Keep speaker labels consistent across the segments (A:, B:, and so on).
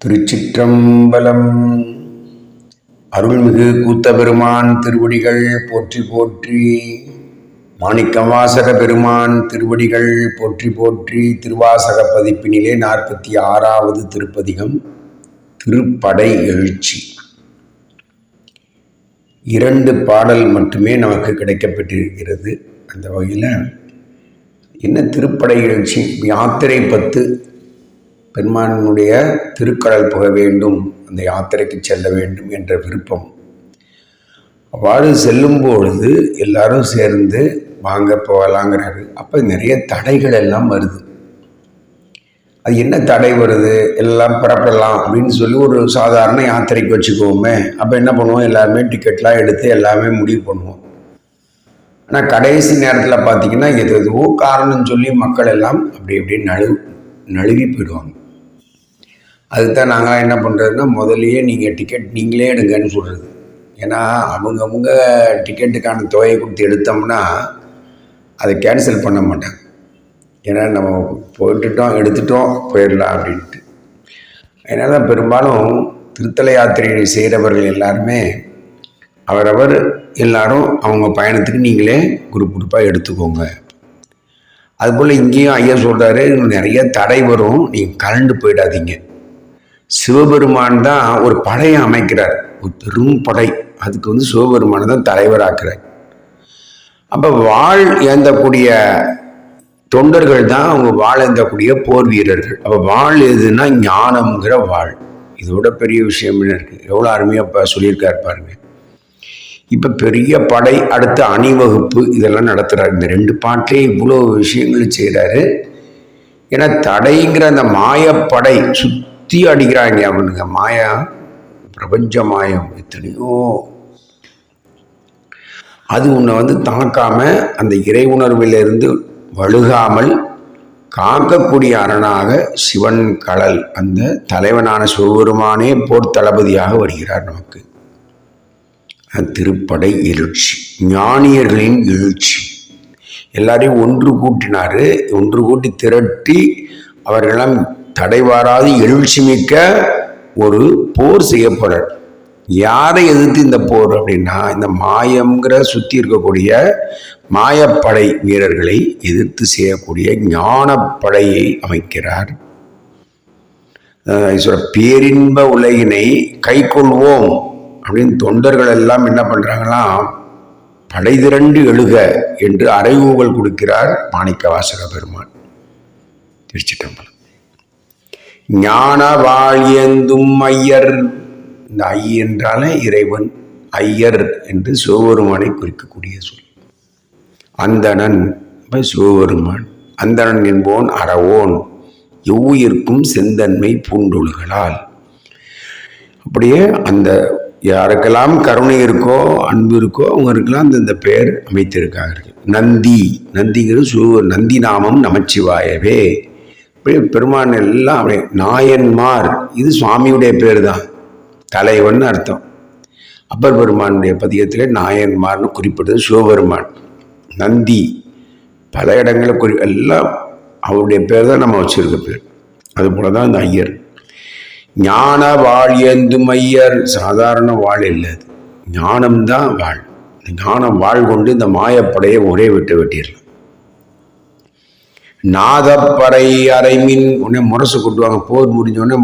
A: திருச்சிற்றம்பலம். அருள்மிகு கூத்தபெருமான் திருவடிகள் போற்றி போற்றி மாணிக்கவாசக பெருமான் திருவடிகள் போற்றி போற்றி திருவாசக பதிப்பினிலே நாற்பத்தி ஆறாவது திருப்பதிகம் திருப்படை எழுச்சி. இரண்டு பாடல் மட்டுமே நமக்கு கிடைக்கப்பட்டிருக்கிறது அந்த வகையில் என்ன திருப்படை எழுச்சி? யாத்திரை பத்து பெருமானுடைய திருக்கடல் புக வேண்டும் அந்த யாத்திரைக்கு செல்ல வேண்டும் என்ற விருப்பம். அவ்வாறு செல்லும் பொழுது எல்லாரும் சேர்ந்து வாங்க போகலாங்கிறாரு அப்போ நிறைய தடைகள் எல்லாம் வருது. அது என்ன தடை வருது? எல்லாம் புறப்படலாம் அப்படின்னு சொல்லி ஒரு சாதாரண யாத்திரைக்கு வச்சுக்குவோமே அப்போ என்ன பண்ணுவோம்? எல்லாருமே டிக்கெட்லாம் எடுத்து எல்லாமே முடிவு பண்ணுவோம். ஆனால் கடைசி நேரத்தில் பார்த்தீங்கன்னா எது எதுவோ காரணம் சொல்லி மக்கள் எல்லாம் அப்படி இப்படி நழு நழுவி போயிடுவாங்க. அதுதான் நாங்களாம் என்ன பண்ணுறதுன்னா முதல்லையே நீங்கள் டிக்கெட் நீங்களே எடுங்கன்னு சொல்கிறது ஏன்னா அவங்கவுங்க டிக்கெட்டுக்கான தொகையை கொடுத்து எடுத்தோம்னா அதை கேன்சல் பண்ண மாட்டாங்க. ஏன்னா நம்ம போட்டுட்டோம் எடுத்துட்டோம் போயிடலாம் அப்படின்ட்டு. அதனால் பெரும்பாலும் திருத்தல யாத்திரை செய்கிறவர்கள் எல்லாருமே அவரவர் எல்லாரும் அவங்க பயணத்துக்கு நீங்களே குரூப் குரூப்பாக எடுத்துக்கோங்க. அதுபோல் இங்கேயும் ஐயா சொல்கிறாரு நிறைய தடை வரும் நீங்கள் கரண்டு போயிடாதீங்க. சிவபெருமான் தான் ஒரு படையை அமைக்கிறார். ஒரு பெரும் படை. அதுக்கு வந்து சிவபெருமானை தான் தலைவராக்கிறார். அப்போ வாழ் ஏந்தக்கூடிய தொண்டர்கள் தான் அவங்க வாழ் ஏந்தக்கூடிய போர் வீரர்கள். அப்போ வாழ் எதுன்னா ஞானம்ங்கிற வாழ் இதோட பெரிய விஷயம் என்ன இருக்குது எவ்வளோ அருமையாக இப்போ சொல்லியிருக்காரு பாருங்க. இப்போ பெரிய படை அடுத்த அணிவகுப்பு இதெல்லாம் நடத்துகிறார் இந்த ரெண்டு பாட்டிலே இவ்வளோ விஷயங்கள் செய்கிறாரு ஏன்னா தடைங்கிற அந்த மாயப்படை சுற்றி அடிக்கிறாங்க அவனுங்க. மாயா பிரபஞ்ச மாயம் எத்தனையோ. அது உன்னை வந்து தாக்காம அந்த இறை உணர்விலிருந்து வழுகாமல் காக்கக்கூடிய அரணாக சிவன் கடல் அந்த தலைவனான சிவபெருமானே போர் தளபதியாக வருகிறார் நமக்கு. திருப்படை எழுச்சி ஞானியர்களின் எழுச்சி. எல்லாரையும் ஒன்று கூட்டினார். ஒன்று கூட்டி திரட்டி அவர்களெல்லாம் தடைவாராது எழுச்சி மிக்க ஒரு போர் செய்யப்படல் யாரை எதிர்த்து இந்த போர் அப்படின்னா இந்த மாயங்கிற சுற்றி இருக்கக்கூடிய மாயப்படை வீரர்களை எதிர்த்து செய்யக்கூடிய ஞானப்படையை அமைக்கிறார். சொல்ற பேரின்ப உலகினை கை கொள்வோம் அப்படின்னு தொண்டர்கள் எல்லாம் என்ன பண்ணுறாங்களாம் படை திரண்டு எழுக என்று அறைகூவல் கொடுக்கிறார் மாணிக்க வாசக பெருமான் திருச்சிட்டம்பலம் ஞான வாழியந்தும் ஐயர். இந்த ஐ என்றாலே இறைவன் ஐயர் என்று சிவபெருமானை குறிக்கக்கூடிய சொல். அந்தணன் சிவபெருமான் அந்தணன் என்போன் அறவோன் எவ்வுயிர்க்கும் செந்தன்மை பூண்டொழுகளால் அப்படியே அந்த யாருக்கெல்லாம் கருணை இருக்கோ அன்பு இருக்கோ அவங்களுக்கெல்லாம் அந்தந்த பெயர் அமைத்திருக்கார்கள். நந்தி நந்திங்கிறது சு நந்தி நாமம் நமச்சிவாயவே. பெருமான் எல்லாம் அப்படியே நாயன்மார். இது சுவாமியுடைய பேர் தான் தலைவன் அர்த்தம். அப்பர் பெருமானுடைய பதியத்தில் நாயன்மார்னு குறிப்பிட்டது சிவபெருமான். நந்தி. பல இடங்களில் குறி எல்லாம் அவருடைய பேர் தான் நம்ம வச்சுருக்க பேர். அதுபோல தான் இந்த ஐயர். ஞான வாழ் எந்தும் ஐயர் சாதாரண வாழ் இல்லை அது. ஞானம்தான் வாழ். இந்த ஞானம் வாழ் கொண்டு இந்த மாயப்படையை ஒரே விட்டு வெட்டிடலாம். நாதப்பறை அரைமின் உடனே முரசு கொட்டுவாங்க. போர் முடிஞ்சோடனே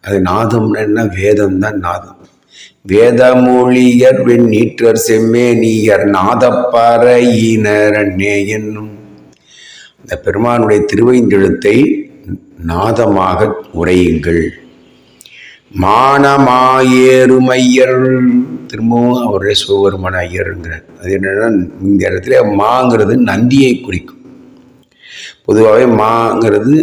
A: அது நாதம்னா என்ன? வேதம் தான் நாதம். வேதமொழியர் வெண்ணீற்றர் செம்மேனியர் நாதப்பறையினர் அண்ணே என்னும். இந்த பெருமானுடைய திருவைந்தெழுத்தை நாதமாக உரையுங்கள். மானமாயேறுமையர் திரும்பவும் அவருடைய சிவபெருமான ஐயருங்கிறார். அது என்னன்னா இந்த இடத்துல மாங்கிறது நந்தியை குறிக்கும். பொதுவாகவே மாங்கிறது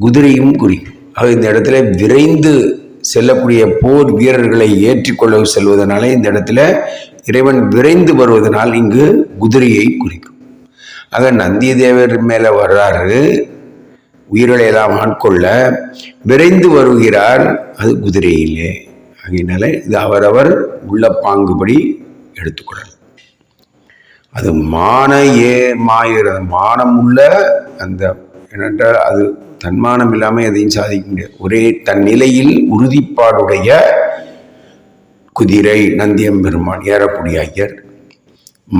A: குதிரையும் குறிக்கும். ஆக இந்த இடத்துல விரைந்து செல்லக்கூடிய போர் வீரர்களை ஏற்றிக்கொள்ள செல்வதனால இந்த இடத்துல இறைவன் விரைந்து வருவதனால் இங்கு குதிரையை குறிக்கும். ஆக நந்திய தேவர் மேலே வர்றாரு. உயிர்களை எல்லாம் ஆட்கொள்ள விரைந்து வருகிறார். அது குதிரையிலே. ஆகையினால இது அவரவர் உள்ள பாங்குபடி எடுத்துக்கொள்ளலாம் அது மான ஏ மாயிற மானம் உள்ள அந்த என்னென்றால் அது தன்மானம் இல்லாமல் எதையும் சாதிக்க முடியாது. ஒரே தன் நிலையில் உறுதிப்பாடுடைய குதிரை நந்தியம் பெருமான் ஏறக்கூடிய ஐயர்.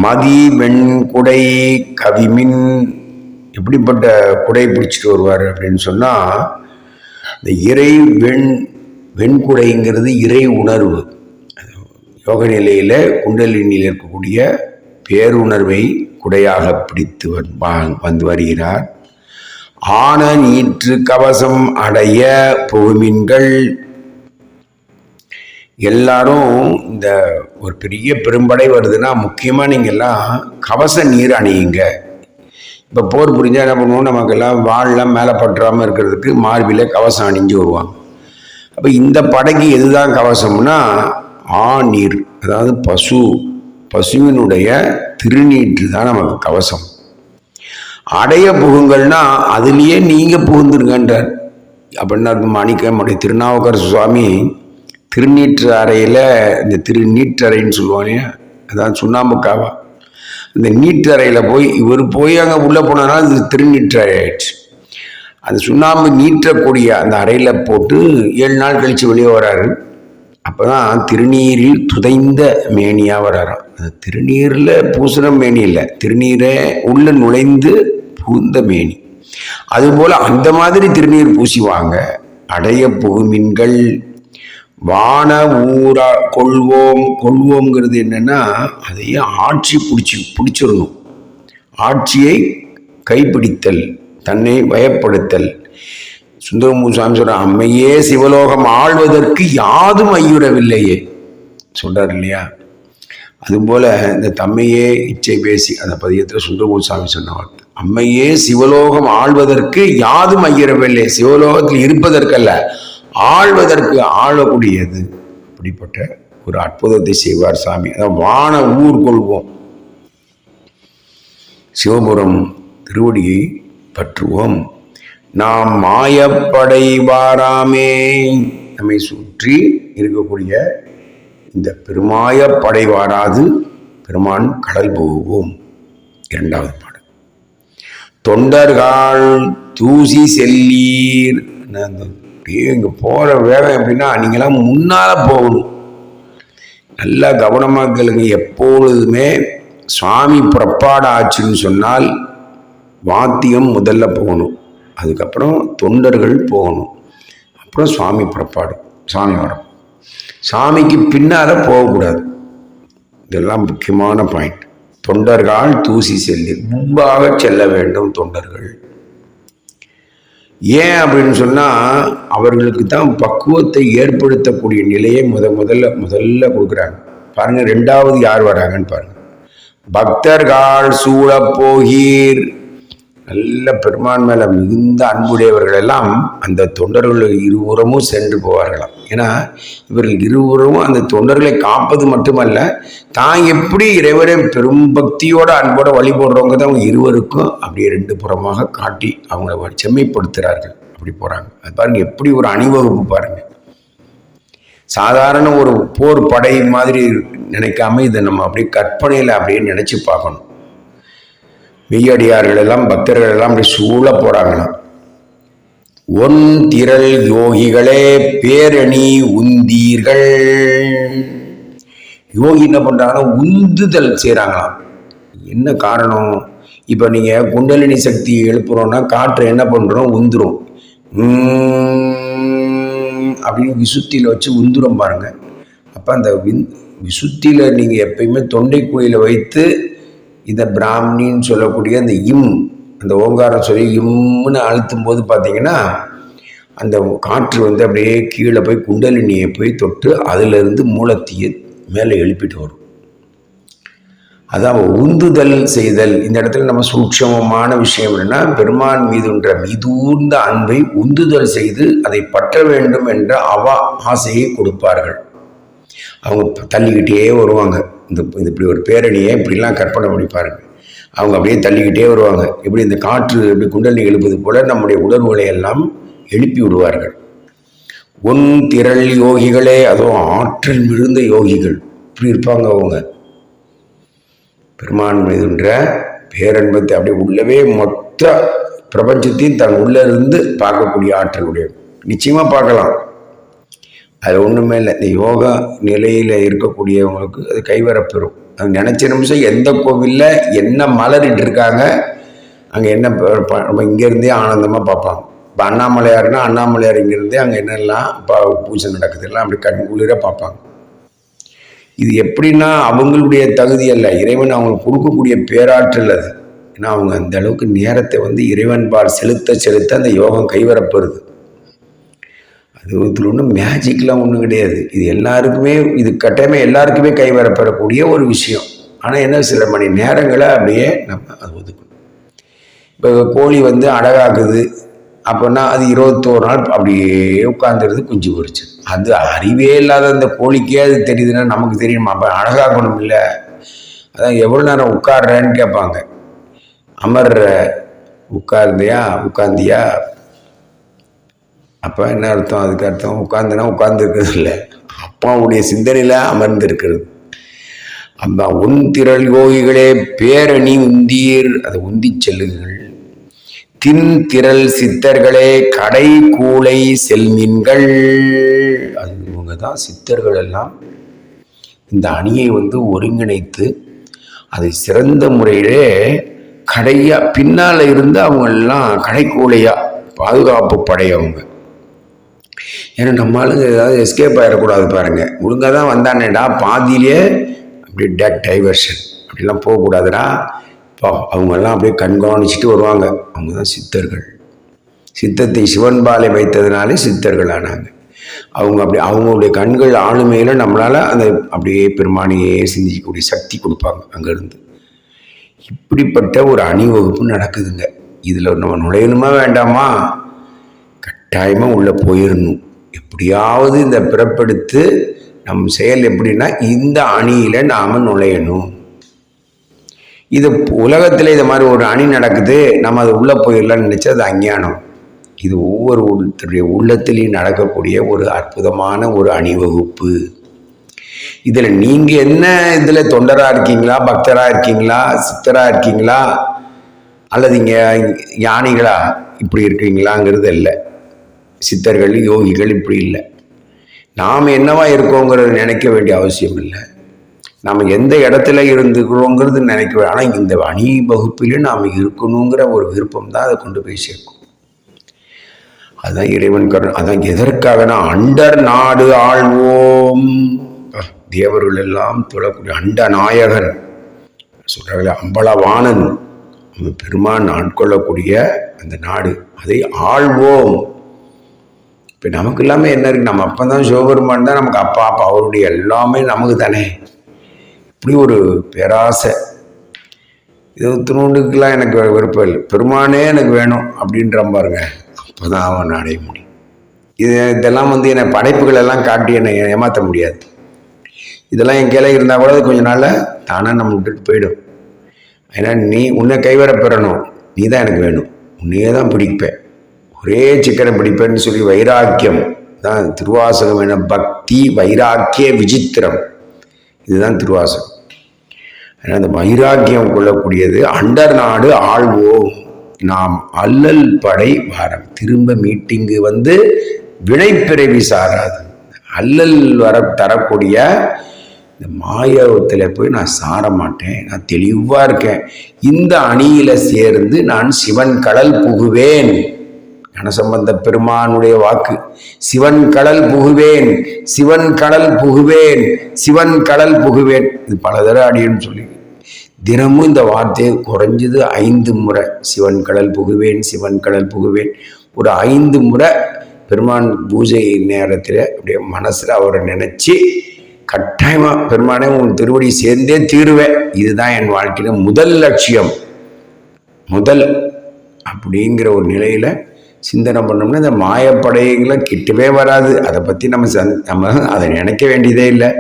A: மதி வெண்குடை கவிமின் எப்படிப்பட்ட குடை பிடிச்சிட்டு வருவார் அப்படின்னு சொன்னால் இந்த இறை வெண் வெண்குடைங்கிறது இறை உணர்வு. யோக நிலையில் குண்டலினியில் இருக்கக்கூடிய பேருணர்வை குடையாக பிடித்து வந்து வருகிறார். ஆன நீற்று கவசம் அடைய புகுமின்கள். எல்லாரும் இந்த ஒரு பெரிய பெரும்படை வருதுன்னா முக்கியமாக நீங்கள்லாம் கவச நீர் அணியுங்க. இப்போ போர் புரிஞ்சால் என்ன பண்ணுவோம்? நமக்கெல்லாம் வாழலாம் மேலே பற்றாமல் இருக்கிறதுக்கு மார்பில் கவசம் அணிஞ்சு வருவாங்க. அப்போ இந்த படைக்கு எதுதான் கவசம்னா ஆ நீர் அதாவது பசு. பசுவினுடைய திருநீற்று தான் நமக்கு கவசம். அடைய புகுங்கள்னா அதுலேயே நீங்கள் புகுந்துருங்கன்றார். அப்படின்னா மாணிக்கமுடைய திருநாவுக்கரசு சுவாமி திருநீற்று அறையில் இந்த திருநீற்றறைன்னு சொல்லுவாங்க இல்லையா அதான் சுண்ணாம்புக்காவா? இந்த நீற்றறையில் போய் இவர் போய் அங்கே உள்ளே போனதுனால இது திருநீற்றறை ஆயிடுச்சு. அந்த சுண்ணாம்பு நீற்றக்கூடிய அந்த அறையில் போட்டு ஏழு நாள் கழித்து வெளியே வராரு. அப்போ தான் திருநீரில் துதைந்த மேனியாக வராராம். அந்த திருநீரில் பூசுன மேனி இல்லை. திருநீரை உள்ள நுழைந்து பூந்த மேனி. அதுபோல் அந்த மாதிரி திருநீர் பூசிவாங்க. அடைய புகுமின்கள் வான ஊரா கொள்வோம் கொள்வோங்கிறது என்னென்னா அதையே ஆட்சி பிடிச்சி பிடிச்சிடணும். ஆட்சியை கைப்பிடித்தல் தன்னை வயப்படுத்தல். சுந்தரமூசாமி சொல்ற அம்மையே சிவலோகம் ஆள்வதற்கு யாதும் ஐயுறவில்லையே. சொல்றார் இல்லையா? அதுபோல இந்த தம்மையே இச்சை பேசி அந்த பதியத்தில் சுந்தரமூசாமி சொன்ன வார்த்தை அம்மையே சிவலோகம் ஆள்வதற்கு யாதும் ஐயுறவில்லை. சிவலோகத்தில் இருப்பதற்கல்ல ஆழ்வதற்கு ஆளக்கூடியது. அப்படிப்பட்ட ஒரு அற்புதத்தை செய்வார் சாமி. அதான் வான ஊர் கொள்வோம். சிவபுரம் திருவடியை பற்றுவோம். நாம் மாயப்படை வாராமே நம்மை சுற்றி இருக்கக்கூடிய இந்த பெருமாய படை வாராது பெருமான் கடல் போவோம் இரண்டாவது பாடல். தொண்டர்கள் தூசி செல்லீர். அந்த இங்கே போகிற வேகம் எப்படின்னா நீங்களாம் முன்னால் போகணும். நல்லா கவனமாக கேளுங்க. எப்பொழுதுமே சுவாமி புறப்பாடாச்சுன்னு சொன்னால் வாத்தியம் முதல்ல போகணும். அதுக்கப்புறம் தொண்டர்கள் போகணும். அப்புறம் சுவாமி புறப்பாடு சாமி வரும். சாமிக்கு பின்னால் போகக்கூடாது. இதெல்லாம் முக்கியமான பாயிண்ட் தொண்டர்கள் தூசி செல்லி முன்பாக செல்ல வேண்டும் தொண்டர்கள். ஏன் அப்படின்னு சொன்னால் அவர்களுக்கு தான் பக்குவத்தை ஏற்படுத்தக்கூடிய நிலையை முத முதல்ல முதல்ல கொடுக்குறாங்க. பாருங்கள் ரெண்டாவது யார் வராங்கன்னு பாருங்கள் பக்தர்கள் சூழப்போகீர். போகீர் நல்ல பெருமான் மேலே மிகுந்த அன்புடையவர்கள் எல்லாம் அந்த தொண்டர்கள் இருபுறமும் சென்று போவார்களாம். ஏன்னா இவர்கள் இருபுறமும் அந்த தொண்டர்களை காப்பது மட்டுமல்ல தான் எப்படி இறைவரை பெரும் பக்தியோட அன்போட வழிபடுறவங்க தான் அவங்க இருவருக்கும் அப்படியே ரெண்டு புறமாக காட்டி அவங்கள செம்மைப்படுத்துகிறார்கள் அப்படி போகிறாங்க அது பாருங்கள் எப்படி ஒரு அணிவகுப்பு பாருங்கள் சாதாரண ஒரு போர் படை மாதிரி நினைக்காம இதை நம்ம அப்படியே கற்பனையில் அப்படியே நினச்சி பார்க்கணும். மெய்யடியார்கள் எல்லாம் பக்தர்கள் எல்லாம் அப்படி சூழ போறாங்களாம். ஒன் திரள் யோகிகளே பேரணி உந்தீர்கள். யோகி என்ன பண்ணுறாங்கன்னா உந்துதல் செய்கிறாங்களாம் என்ன காரணம்? இப்போ நீங்கள் குண்டலினி சக்தி எழுப்புறோன்னா காற்று என்ன பண்ணுறோம் உந்துரும். அப்படின்னு விசுத்தியில் வச்சு உந்துரும் பாருங்கள் அப்போ அந்த விந் விசுத்தியில் நீங்கள் எப்பயுமே தொண்டை குழியில் வைத்து இந்த பிராமணின்னு சொல்லக்கூடிய அந்த இம் அந்த ஓங்காரம் சொல்லி இம்னு அழுத்தும் போது பார்த்தீங்கன்னா அந்த காற்று வந்து அப்படியே கீழே போய் குண்டலினியை போய் தொட்டு அதிலிருந்து மூலத்தீயை மேலே எழுப்பிட்டு வரும். அதான் உந்துதல் செய்தல். இந்த இடத்துல நம்ம சூட்சமமான விஷயம் என்னன்னா பெருமான் மீதுன்ற மிதூர்ந்த அன்பை உந்துதல் செய்து அதை பற்ற வேண்டும் என்ற அவ ஆசையை கொடுப்பார்கள். அவங்க தள்ளிக்கிட்டே வருவாங்க. இந்த இது இப்படி ஒரு பேரணியை இப்படிலாம் கற்பனை பண்ணி பாருங்க. அவங்க அப்படியே தள்ளிக்கிட்டே வருவாங்க. இப்படி இந்த காற்று இப்படி குண்டலி எழுப்பது போல நம்முடைய உணர்வுகளை எல்லாம் எழுப்பி விடுவார்கள். ஒன் திரள் யோகிகளே அதுவும் ஆற்றல் மிகுந்த யோகிகள். இப்படி இருப்பாங்க அவங்க. பெருமான் மீதுன்ற பேரன்பத்தை அப்படியே உள்ளவே மொத்த பிரபஞ்சத்தையும் தன் உள்ளே இருந்து பார்க்கக்கூடிய ஆற்றல் உடைய நிச்சயமாக பார்க்கலாம். அது ஒன்றுமே இல்லை. இந்த யோகா நிலையில் இருக்கக்கூடியவங்களுக்கு அது கைவரப்பெறும். அவங்க நினச்ச நிமிஷம் எந்த கோவிலில் என்ன மலரிட்டு இருக்காங்க அங்கே என்ன நம்ம இங்கேருந்தே ஆனந்தமாக பார்ப்பாங்க. இப்போ அண்ணாமலையார்னா அண்ணாமலையார் இங்கேருந்தே அங்கே என்னெல்லாம் இப்போ பூஜை நடக்குது எல்லாம் அப்படி கண் பார்ப்பாங்க. இது எப்படின்னா அவங்களுடைய தகுதி அல்ல. இறைவன் அவங்களுக்கு கொடுக்கக்கூடிய பேராற்றல் அது. ஏன்னா அவங்க அந்த அளவுக்கு நேரத்தை வந்து இறைவன் பால் செலுத்த செலுத்த அந்த யோகம் கைவரப்பெறுது. அது இதில் ஒன்றும் மேஜிக்லாம் ஒன்றும் கிடையாது. இது எல்லாருக்குமே இது கட்டாயமே எல்லாருக்குமே கைவரப்படக்கூடிய ஒரு விஷயம். ஆனால் என்ன சில மணி நேரங்களை அப்படியே நம்ம அது ஒதுக்கணும். இப்போ கோழி வந்து அழகாக்குது அப்போனா அது இருபத்தோரு நாள் அப்படியே உட்காந்துருது குஞ்சு பொறிச்சு அது அறிவே இல்லாத அந்த கோழிக்கே அது தெரியுதுன்னா நமக்கு தெரியுமா? அப்போ அழகாக்கணும் இல்லை? அதான் எவ்வளோ நேரம் உட்கார்றேன்னு கேட்பாங்க. அமர்ற உட்கார்ந்தியா? உட்காந்தியா அப்போ என்ன அர்த்தம்? அதுக்கு அர்த்தம் உட்காந்துனா உட்கார்ந்துருக்கிறது இல்லை அப்பாவுடைய சிந்தனையில் அமர்ந்திருக்கிறது. அந்த உன் திரள் யோகிகளே பேரணி உந்தீர். அதை உந்தி செல்லுங்கள் தின் திரள் சித்தர்களே கடை கூளை செல்மீன்கள். அது இவங்க தான் சித்தர்கள் எல்லாம் இந்த அணியை வந்து ஒருங்கிணைத்து அதை சிறந்த முறையிலே கடையாக பின்னால் இருந்து அவங்கெல்லாம் கடைக்கூலையாக பாதுகாப்பு படையவங்க ஏன்னா நம்ம ஆளுங்க ஏதாவது எஸ்கேப் ஆகிடக்கூடாது பாருங்கள் ஒழுங்காக தான் வந்தானேடா பாதியிலே அப்படியே டேட் டைவர்ஷன் அப்படிலாம் போகக்கூடாதுடா. இப்போ அவங்கெல்லாம் அப்படியே கண்காணிச்சுட்டு வருவாங்க. அவங்க தான் சித்தர்கள். சித்தத்தை சிவன் பாலை வைத்ததுனாலே சித்தர்கள் ஆனாங்க அவங்க அப்படி அவங்களுடைய கண்கள் ஆளுமையில் நம்மளால் அந்த அப்படியே பெருமானியே சிந்திக்கக்கூடிய சக்தி கொடுப்பாங்க அங்கேருந்து. இப்படிப்பட்ட ஒரு அணிவகுப்பு நடக்குதுங்க. இதில் நம்ம நுழையணுமா வேண்டாமா? கட்டாயமாக உள்ளே போயிடணும் எப்படியாவது இந்த பிறப்பெடுத்து நம் செயல் எப்படின்னா இந்த அணியில் நாம் நுழையணும். இது உலகத்தில் இது மாதிரி ஒரு அணி நடக்குது நம்ம அது உள்ளே போயிடலாம்னு நினச்சா அது அஞ்ஞானம். இது ஒவ்வொரு ஒருத்தருடைய உள்ளத்திலையும் நடக்கக்கூடிய ஒரு அற்புதமான ஒரு அணிவகுப்பு. இதில் நீங்கள் என்ன இதில் தொண்டராக இருக்கீங்களா பக்தராக இருக்கீங்களா சித்தராக இருக்கீங்களா அல்லது இங்கே யானைகளா இப்படி இருக்கீங்களாங்கிறது இல்லை. சித்தர்கள் யோகிகள் இப்படி இல்லை. நாம் என்னவா இருக்கோங்கிறத நினைக்க வேண்டிய அவசியம் இல்லை. நாம் எந்த இடத்துல இருந்துக்கிறோங்கிறது நினைக்க ஆனால் இந்த அணி வகுப்பிலே நாம் இருக்கணுங்கிற ஒரு விருப்பம் தான் அதை கொண்டு போய் சேர்க்கும். அதுதான் இறைவன் கருண் அதான் எதற்காகனா அண்டர் நாடு ஆழ்வோம் தேவர்கள் எல்லாம் தொழக்கூடிய அண்ட நாயகன் சொல்கிறாங்களே அம்பளவானன் பெருமான் ஆட்கொள்ளக்கூடிய அந்த நாடு அதை ஆள்வோம். இப்போ நமக்கு இல்லாமல் என்ன இருக்கு? நம்ம அப்பா தான் சிவபெருமான் தான் நமக்கு அப்பா அப்பா. அவருடைய எல்லாமே நமக்கு தானே. இப்படி ஒரு பேராசை. இது திருவண்டுக்கெல்லாம் எனக்கு விருப்பம் இல்லை. பெருமானே எனக்கு வேணும் அப்படின்ற பாருங்க. அப்போ தான் அவன் அடைய முடியும். இது இதெல்லாம் வந்து என்னை படைப்புகள் எல்லாம் காட்டி என்னை ஏமாற்ற முடியாது. இதெல்லாம் என் கையில் இருந்தால் கூட அது கொஞ்ச நாளில் தானாக நம்ம விட்டுட்டு போயிடும். ஏன்னா நீ உன்னை கைவர பெறணும். நீ தான் எனக்கு வேணும். உன்னையே தான் பிடிப்பேன். ஒரே சிக்கனை பிடிப்பேன்னு சொல்லி வைராக்கியம். தான் திருவாசகம் என பக்தி வைராக்கிய விசித்திரம். இதுதான் திருவாசகம். ஏன்னா அந்த வைராக்கியம் கொள்ளக்கூடியது அண்டர் நாடு ஆழ்வோம் நாம் அல்லல் படை வாரம். திரும்ப மீட்டிங்கு வந்து வினைப்பிறவி சாராது. அல்லல் வர தரக்கூடிய இந்த மாயவத்தில் போய் நான் சார மாட்டேன் நான் தெளிவாக இருக்கேன். இந்த அணியில் சேர்ந்து நான் சிவன் கடல் புகுவேன். ஞானசம்பந்த பெருமானுடைய வாக்கு. சிவன் கடல் புகுவேன் சிவன் கடல் புகுவேன் சிவன் கடல் புகுவேன் இது பல தடவை அடின்னு சொல்லி தினமும் இந்த வார்த்தையை குறைஞ்சது ஐந்து முறை. சிவன் கடல் புகுவேன் சிவன் கடல் புகுவேன் ஒரு ஐந்து முறை பெருமான் பூஜை நேரத்தில் அப்படியே மனசில் அவரை நினச்சி கட்டாயமாக பெருமானே உன் திருவடி சேர்ந்தே தீருவேன். இதுதான் என் வாழ்க்கையில் முதல் லட்சியம். முதல் அப்படிங்கிற ஒரு நிலையில் சிந்தனை பண்ணோம்னா இந்த மாயப்படைகளை கிட்டவே வராது. அதை பற்றி நம்ம சந் நம்ம அதை நினைக்க வேண்டியதே இல்லை.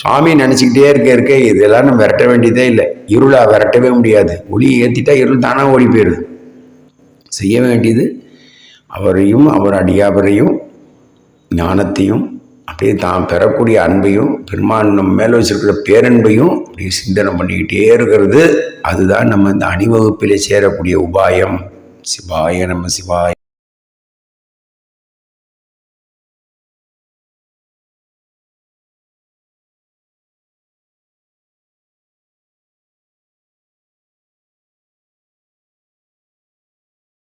A: சுவாமி நினச்சிக்கிட்டே இருக்க இருக்க இதெல்லாம் நம்ம விரட்ட வேண்டியதே இல்லை. இருளாக விரட்டவே முடியாது. ஒளியை ஏற்றிட்டா இருள் தானாக ஓடி போயிடுது. செய்ய வேண்டியது அவரையும் அவர் அடியாபரையும் ஞானத்தையும் அப்படியே தான் பெறக்கூடிய அன்பையும் பெருமான் நம்ம மேலே வச்சிருக்கிற பேரன்பையும் அப்படியே சிந்தனை பண்ணிக்கிட்டே இருக்கிறது. அதுதான் நம்ம இந்த அணிவகுப்பிலே சேரக்கூடிய உபாயம். சிவாய நம்ம சிவாய.